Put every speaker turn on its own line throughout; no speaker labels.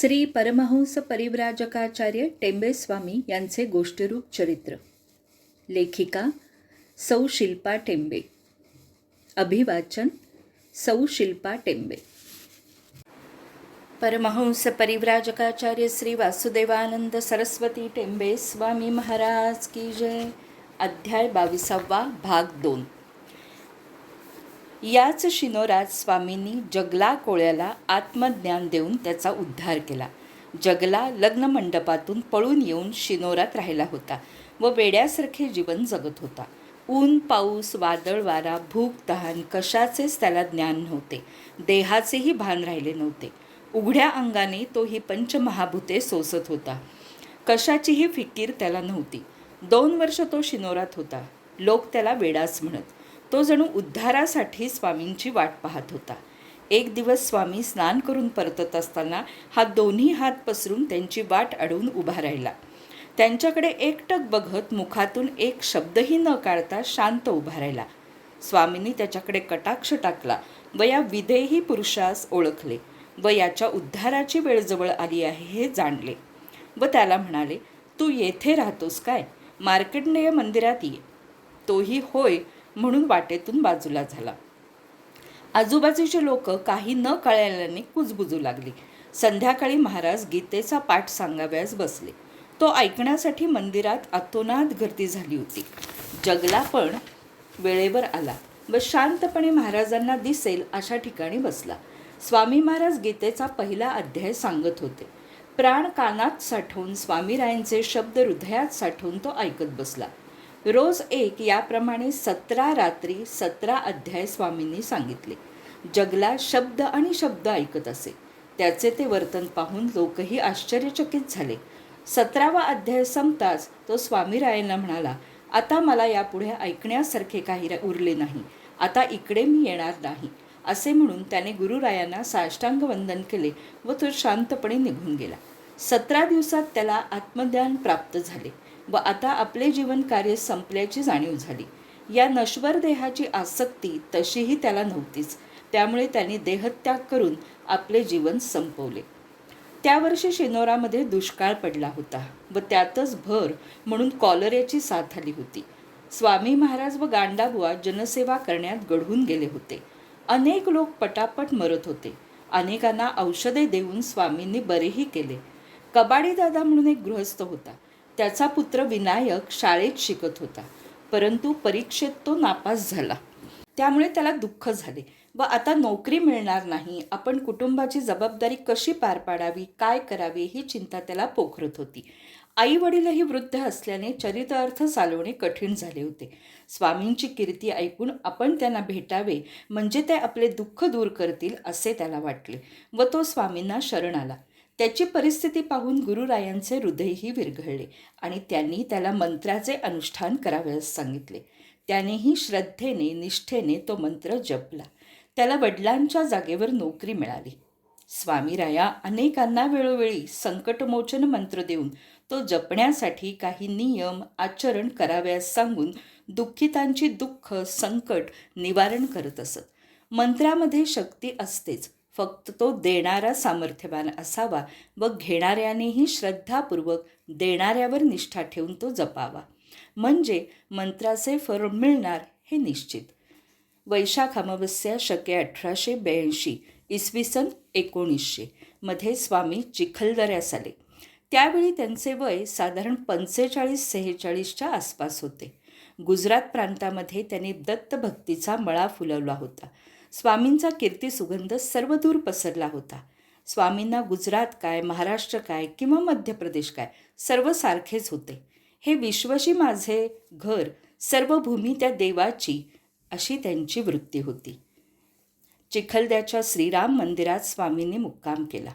श्री परमहंस परिव्राजकाचार्य टेंबेस्वामी यांचे गोष्टीरूप चरित्र. लेखिका सौ शिल्पा टेंबे. अभिवाचन सौ शिल्पा टेंबे. परमहंस परिव्राजकाचार्य श्री वासुदेवानंद सरस्वती टेंबे स्वामी महाराज की जय. अध्याय बावीसावा भाग दोन. याच शिनोरात स्वामींनी जगला कोळ्याला आत्मज्ञान देऊन त्याचा उद्धार केला. जगला लग्न मंडपातून पळून येऊन शिनोरात राहिला होता व वेड्यासारखे जीवन जगत होता. ऊन पाऊस वादळ वारा भूक तहान कशाचेच त्याला ज्ञान नव्हते. देहाचेही भान राहिले नव्हते. उघड्या अंगाने तो ही पंचमहाभूते सोसत होता. कशाचीही फिकीर त्याला नव्हती. दोन वर्ष तो शिनोरात होता. लोक त्याला वेडाच म्हणत तो जणू उद्धारासाठी स्वामींची वाट पाहत होता. एक दिवस स्वामी स्नान करून परतत असताना हा दोन्ही हात पसरून त्यांची वाट अडवून उभा राहिला. त्यांच्याकडे एकटक बघत मुखातून एक शब्दही न काढता शांत उभा राहिला. स्वामींनी त्याच्याकडे कटाक्ष टाकला व या विदेही पुरुषास ओळखले व याच्या उद्धाराची वेळ जवळ आली आहे हे जाणले व त्याला म्हणाले तू येथे राहतोस काय? मार्कंडेय मंदिरात ये. तोही होय म्हणून वाटेतून बाजूला झाला. आजूबाजूचे लोक काही न कळल्याने कुजबुजू लागली. संध्याकाळी महाराज गीतेचा पाठ सांगाव्यास बसले. तो ऐकण्यासाठी मंदिरात अतोनात गर्दी झाली होती. जगला पण वेळेवर आला व शांतपणे महाराजांना दिसेल अशा ठिकाणी बसला. स्वामी महाराज गीतेचा पहिला अध्याय सांगत होते. प्राण कानात साठवून स्वामीरायांचे शब्द हृदयात साठवून तो ऐकत बसला. रोज एक याप्रमाणे सतरा रात्री सतरा अध्याय स्वामींनी सांगितले. जगला शब्द आणि शब्द ऐकत असे. त्याचे ते वर्तन पाहून लोकही आश्चर्यचकित झाले. सतरावा अध्याय संपताच तो स्वामीरायांना म्हणाला आता मला यापुढे ऐकण्यासारखे काही उरले नाही. आता इकडे मी येणार नाही. असे म्हणून त्याने गुरुरायांना साष्टांग वंदन केले व तो शांतपणे निघून गेला. सतरा दिवसात त्याला आत्मज्ञान प्राप्त झाले. व आता आपले जीवन कार्य संपल्याची जाणीव झाली. या नश्वर देहाची आसक्ती तशीही त्याला नव्हतीच. त्यामुळे त्यांनी देहत्याग करून आपले जीवन संपवले. त्या वर्षी शिनोरामध्ये दुष्काळ पडला होता व त्यातच भर म्हणून कॉलरेची साथ आली होती. स्वामी महाराज व गांडाबुवा जनसेवा करण्यात घडून गेले होते. अनेक लोक पटापट मरत होते. अनेकांना औषधे देऊन स्वामींनी बरेही केले. कबाडीदादा म्हणून एक गृहस्थ होता. त्याचा पुत्र विनायक शाळेत शिकत होता. परंतु परीक्षेत तो नापास झाला. त्यामुळे त्याला दुःख झाले. व आता नोकरी मिळणार नाही. आपण कुटुंबाची जबाबदारी कशी पार पाडावी? काय करावे? ही चिंता त्याला पोखरत होती. आई वडीलही वृद्ध असल्याने चरितार्थ चालवणे कठीण झाले होते. स्वामींची कीर्ती ऐकून आपण त्यांना भेटावे. म्हणजे ते आपले दुःख दूर करतील असे त्याला वाटले. व तो स्वामींना शरण आला. त्याची परिस्थिती पाहून गुरुरायांचे हृदयही विरघळले आणि त्यांनी त्याला मंत्राचे अनुष्ठान करावयास सांगितले. त्यानेही श्रद्धेने निष्ठेने तो मंत्र जपला. त्याला वडिलांच्या जागेवर नोकरी मिळाली. स्वामीराया अनेकांना वेळोवेळी संकटमोचन मंत्र देऊन तो जपण्यासाठी काही नियम आचरण कराव्यास सांगून दुःखितांची दुःख संकट निवारण करत असत. मंत्रामध्ये शक्ती असतेच. फक्त तो देणारा सामर्थ्यवान असावा व घेणाऱ्यानेही श्रद्धापूर्वक देणाऱ्यावर निष्ठा ठेवून तो जपावा. म्हणजे मंत्राचे फळ मिळणार हे निश्चित. वैशाख अमावस्या शके अठराशे ब्याऐंशी इसवी सन एकोणीसशे मध्ये स्वामी चिखलदऱ्यास आले त्यावेळी त्यांचे वय साधारण पंचेचाळीस सेहेचाळीसच्या आसपास होते. गुजरात प्रांतामध्ये त्यांनी दत्तभक्तीचा मळा फुलवला होता. स्वामींचा कीर्ती सुगंध सर्वदूर पसरला होता. स्वामींना गुजरात काय महाराष्ट्र काय किंवा मध्य प्रदेश काय सर्व सारखेच होते. हे विश्वशी माझे घर सर्व भूमी त्या देवाची अशी त्यांची वृत्ती होती. चिखलद्याच्या श्रीराम मंदिरात स्वामींनी मुक्काम केला.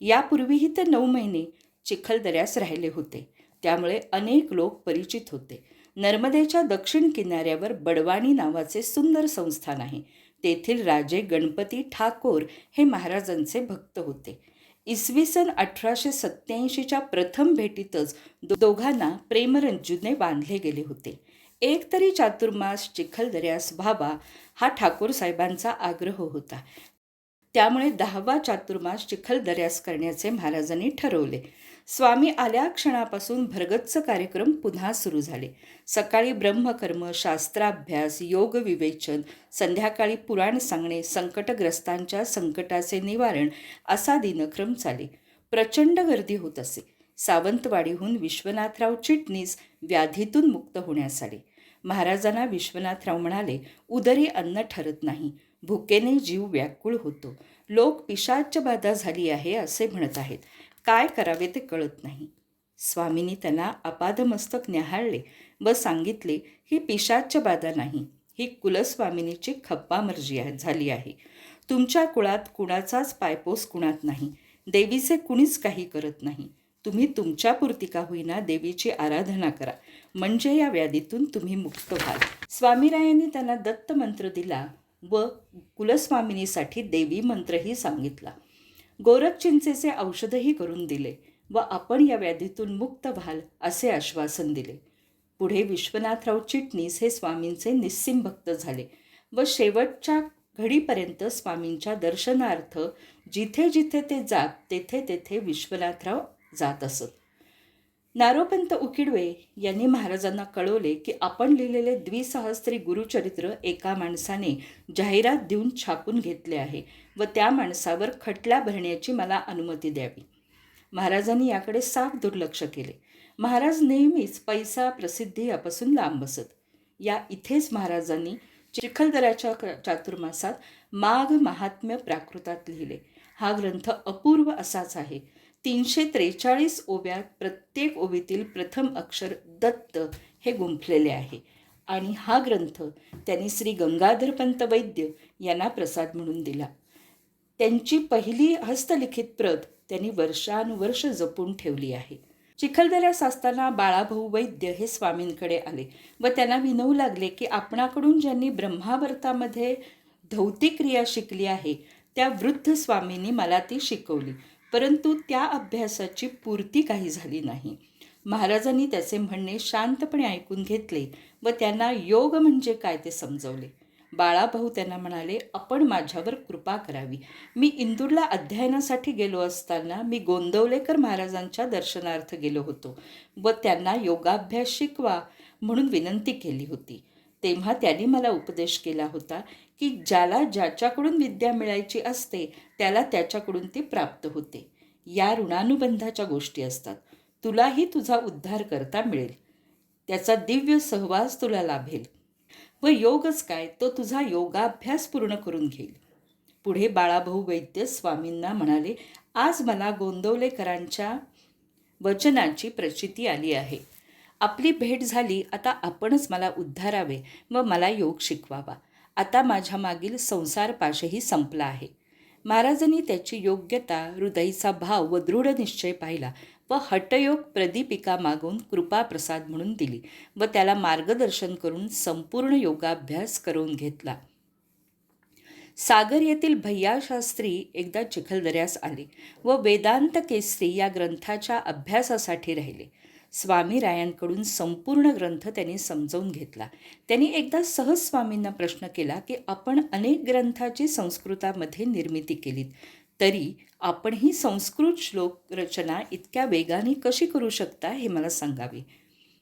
यापूर्वीही ते नऊ महिने चिखलदऱ्यास राहिले होते. त्यामुळे अनेक लोक परिचित होते. नर्मदेच्या दक्षिण किनाऱ्यावर बडवाणी नावाचे सुंदर संस्थान आहे. तेथील राजे गणपती ठाकोर हे महाराजांचे भक्त होते. इसवी सन अठराशे सत्याऐंशीच्या प्रथम भेटीतच दोघांना प्रेमरंजूने बांधले गेले होते. एक तरी चातुर्मास चिखलदऱ्यास व्हावा हा ठाकूर साहेबांचा आग्रह होता. त्यामुळे दहावा चातुर्मास चिखलदऱ्यास करण्याचे महाराजांनी ठरवले. स्वामी आल्या क्षणापासून भरगच्च कार्यक्रम पुन्हा सुरू झाले. सकाळी ब्रह्मकर्म शास्त्राभ्यास योग विवेचन संध्याकाळी पुराण सांगणे संकटग्रस्तांच्या संकटाचे निवारण असा दिनक्रम चाले. प्रचंड गर्दी होत असे. सावंतवाडीहून विश्वनाथराव चिटणीस व्याधीतून मुक्त होण्यास आले. महाराजांना विश्वनाथराव म्हणाले उदरी अन्न ठरत नाही. भुकेने जीव व्याकुळ होतो. लोक पिशाच बाधा झाली आहे असे म्हणत आहेत. काय करावे ते कळत नाही. स्वामींनी त्यांना अपादमस्तक न्याहाळले व सांगितले ही पिशाच बाधा नाही. ही कुलस्वामिनीची खप्पामर्जी आहे झाली आहे. तुमच्या कुळात कुणाचाच पायपोस कुणात नाही. देवीचे कुणीच काही करत नाही. तुम्ही तुमच्या पुरती का होईना देवीची आराधना करा. म्हणजे या व्याधीतून तुम्ही मुक्त व्हाल. स्वामीरायांनी त्यांना दत्त मंत्र दिला व कुलस्वामिनीसाठी देवी मंत्रही सांगितला. गोरख चिंचेचे औषधही करून दिले व आपण या व्याधीतून मुक्त व्हाल असे आश्वासन दिले. पुढे विश्वनाथराव चिटणीस हे स्वामींचे निस्सिम भक्त झाले व शेवटच्या घडीपर्यंत स्वामींच्या दर्शनार्थ जिथे जिथे ते जात तेथे तेथे विश्वनाथराव जात असत. नारोपंत उकिडवे यांनी महाराजांना कळवले की आपण लिहिलेले द्विसहस्त्री गुरुचरित्र एका माणसाने जाहिरात देऊन छापून घेतले आहे व त्या माणसावर खटला भरण्याची मला अनुमती द्यावी. महाराजांनी याकडे साफ दुर्लक्ष केले. महाराज नेहमीच पैसा प्रसिद्धी यापासून लांब बसत या इथेच महाराजांनी चिखलदऱ्याच्या चातुर्मासात माघ महात्म्य प्राकृतात लिहिले. हा ग्रंथ अपूर्व असाच आहे. तीनशे त्रेचाळीस ओव्यात प्रत्येक ओवीतील प्रथम अक्षर दत्त हे गुंफलेले आहे. आणि हा ग्रंथ त्यांनी श्री गंगाधरपंत वैद्य यांना प्रसाद म्हणून दिला. त्यांची पहिली हस्तलिखित प्रत त्यांनी वर्षानुवर्ष जपून ठेवली आहे. चिखलदऱ्यास असताना बाळाभाऊ वैद्य हे स्वामींकडे आले व त्यांना विनवू लागले की आपणाकडून ज्यांनी ब्रह्मावर्तामध्ये धौतिक क्रिया शिकली आहे त्या वृद्ध स्वामींनी मला ती शिकवली. परंतु त्या अभ्यासाची पूर्ती काही झाली नाही. महाराजांनी त्याचे म्हणणे शांतपणे ऐकून घेतले व त्यांना योग म्हणजे काय ते समजवले. बाळाभाऊ त्यांना म्हणाले आपण माझ्यावर कृपा करावी. मी इंदूरला अध्ययनासाठी गेलो असताना मी गोंदवलेकर महाराजांच्या दर्शनार्थ गेलो होतो व त्यांना योगाभ्यास शिकवा म्हणून विनंती केली होती. तेव्हा त्याने मला उपदेश केला होता की ज्याला ज्याच्याकडून विद्या मिळायची असते त्याला त्याच्याकडून ती प्राप्त होते. या ऋणानुबंधाच्या गोष्टी असतात. तुलाही तुझा उद्धार करता मिळेल. त्याचा दिव्य सहवास तुला लाभेल. व योगच काय? तो तुझा योगाभ्यास पूर्ण करून घेईल. पुढे बाळाभाऊ वैद्य स्वामींना म्हणाले आज मला गोंदवलेकरांच्या वचनाची प्रचिती आली आहे. आपली भेट झाली आता आपणच मला उद्धारावे व मला योग शिकवावा. आता माझ्या मागील संसार पाशही संपला आहे. महाराजांनी त्याची योग्यता हृदयीचा भाव व दृढ निश्चय पाहिला व हटयोग प्रदीपिका मागून कृपाप्रसाद म्हणून दिली व त्याला मार्गदर्शन करून संपूर्ण योगाभ्यास करून घेतला. सागर येथील भैया शास्त्री एकदा चिखलदऱ्यास आले व वेदांत केसरी या ग्रंथाच्या अभ्यासासाठी राहिले. स्वामी रायांकडून संपूर्ण ग्रंथ त्यांनी समजवून घेतला. त्यांनी एकदा सहज स्वामींना प्रश्न केला की आपण अनेक ग्रंथाची संस्कृतामध्ये निर्मिती केलीत तरी आपण ही संस्कृत श्लोक रचना इतक्या वेगाने कशी करू शकता हे मला सांगावे.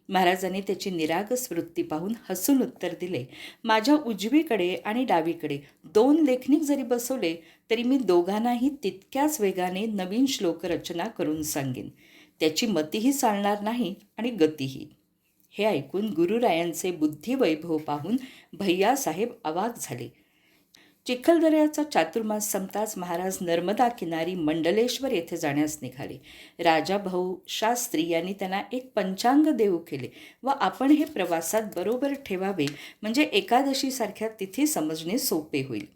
महाराजांनी त्याची निरागस वृत्ती पाहून हसून उत्तर दिले माझ्या उजवीकडे आणि डावीकडे दोन लेखनिक जरी बसवले तरी मी दोघांनाही तितक्याच वेगाने नवीन श्लोक रचना करून सांगेन. त्याची मतीही चालणार नाही आणि गतीही. हे ऐकून गुरुरायांचे बुद्धिवैभव पाहून भैयासाहेब अवाक झाले. चिखलदऱ्याचा चातुर्मास संपताच महाराज नर्मदा किनारी मंडलेश्वर येथे जाण्यास निघाले. राजाभाऊ शास्त्री यांनी त्यांना एक पंचांग देऊ केले व आपण हे प्रवासात बरोबर ठेवावे म्हणजे एकादशीसारख्या तिथी समजणे सोपे होईल.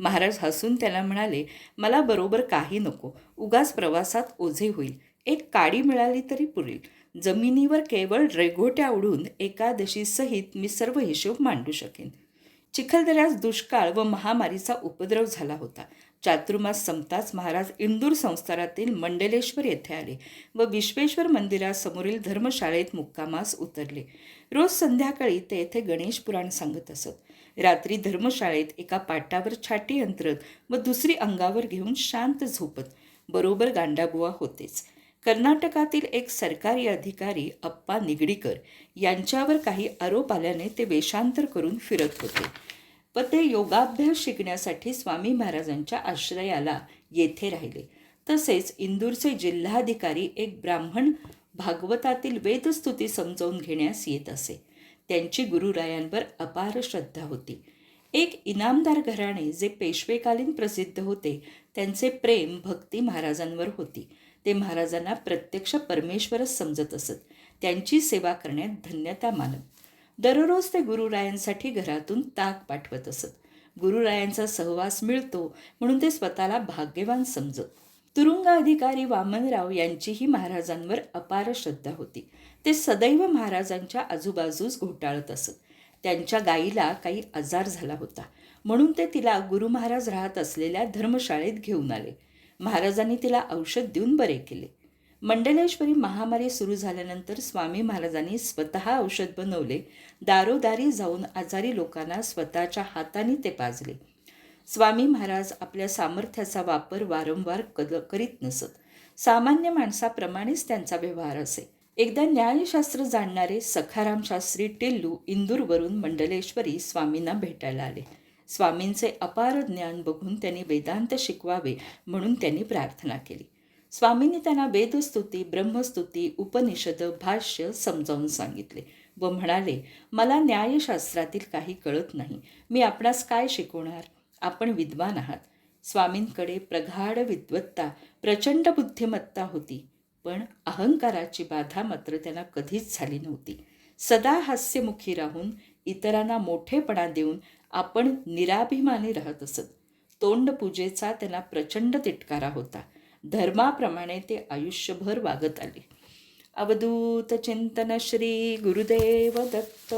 महाराज हसून त्याला म्हणाले मला बरोबर काही नको. उगाच प्रवासात ओझे होईल. एक काडी मिळाली तरी पुरेल. जमिनीवर केवळ रेघोट्या उडून एकादशीसहित मी सर्व हिशोब मांडू शकेन. चिखलदऱ्यास दुष्काळ व महामारीचा उपद्रव झाला होता. चातुर्मास संपताच महाराज इंदूर संस्थानातील मंडलेश्वर येथे आले व विश्वेश्वर मंदिरासमोरील धर्मशाळेत मुक्कामास उतरले. रोज संध्याकाळी ते येथे गणेश पुराण सांगत असत. रात्री धर्मशाळेत एका पाटावर छाटी अंतरत व दुसरी अंगावर घेऊन शांत झोपत. बरोबर गांडाबुवा होतेच. कर्नाटकातील एक सरकारी अधिकारी अप्पा निगडीकर यांच्यावर काही आरोप आल्याने ते वेषांतर करून फिरत होते. व ते योगाभ्यास शिकण्यासाठी स्वामी महाराजांच्या आश्रयाला येथे राहिले. तसेच इंदूरचे जिल्हाधिकारी एक ब्राह्मण भागवतातील वेदस्तुती समजावून घेण्यास येत असे. त्यांची गुरुरायांवर अपार श्रद्धा होती. एक इनामदार घराणे जे पेशवेकालीन प्रसिद्ध होते त्यांचे प्रेम भक्ती महाराजांवर होती. ते महाराजांना प्रत्यक्ष परमेश्वरच समजत असत. त्यांची सेवा करण्यात धन्यता मानत. दररोज ते गुरुरायांसाठी घरातून ताक पाठवत असत. गुरुरायांचा सहवास मिळतो म्हणून ते स्वतःला भाग्यवान समजत. तुरुंग अधिकारी वामनराव यांचीही महाराजांवर अपार श्रद्धा होती. ते सदैव महाराजांच्या आजूबाजूस घोटाळत असत. त्यांच्या गायीला काही आजार झाला होता. म्हणून ते तिला गुरु महाराज राहत असलेल्या धर्मशाळेत घेऊन आले. महाराजांनी तिला औषध देऊन बरे केले. मंडलेश्वरी महामारी सुरू झाल्यानंतर स्वामी महाराजांनी स्वतः औषध बनवले. दारोदारी जाऊन आजारी लोकांना स्वतःच्या हाताने ते पाजले. स्वामी महाराज आपल्या सामर्थ्याचा वापर वारंवार कद करीत नसत. सामान्य माणसाप्रमाणेच त्यांचा व्यवहार असे. एकदा न्यायशास्त्र जाणणारे सखाराम शास्त्री टिल्लू इंदूरवरून मंडलेश्वरी स्वामींना भेटायला आले. स्वामींचे अपार ज्ञान बघून त्यांनी वेदांत शिकवावे म्हणून त्यांनी प्रार्थना केली. स्वामींनी त्यांना वेदस्तुती ब्रह्मस्तुती उपनिषद भाष्य समजावून सांगितले व म्हणाले मला न्यायशास्त्रातील काही कळत नाही. मी आपणास काय शिकवणार? आपण विद्वान आहात. स्वामींकडे प्रगाढ विद्वत्ता प्रचंड बुद्धिमत्ता होती. पण अहंकाराची बाधा मात्र त्यांना कधीच झाली नव्हती. सदा हास्यमुखी राहून इतरांना मोठेपणा देऊन आपण निराभिमानी राहत असत. तोंडपूजेचा त्यांना प्रचंड तिटकारा होता. धर्माप्रमाणे ते आयुष्यभर वागत आले. अवधूत चिंतन श्री गुरुदेव दत्त.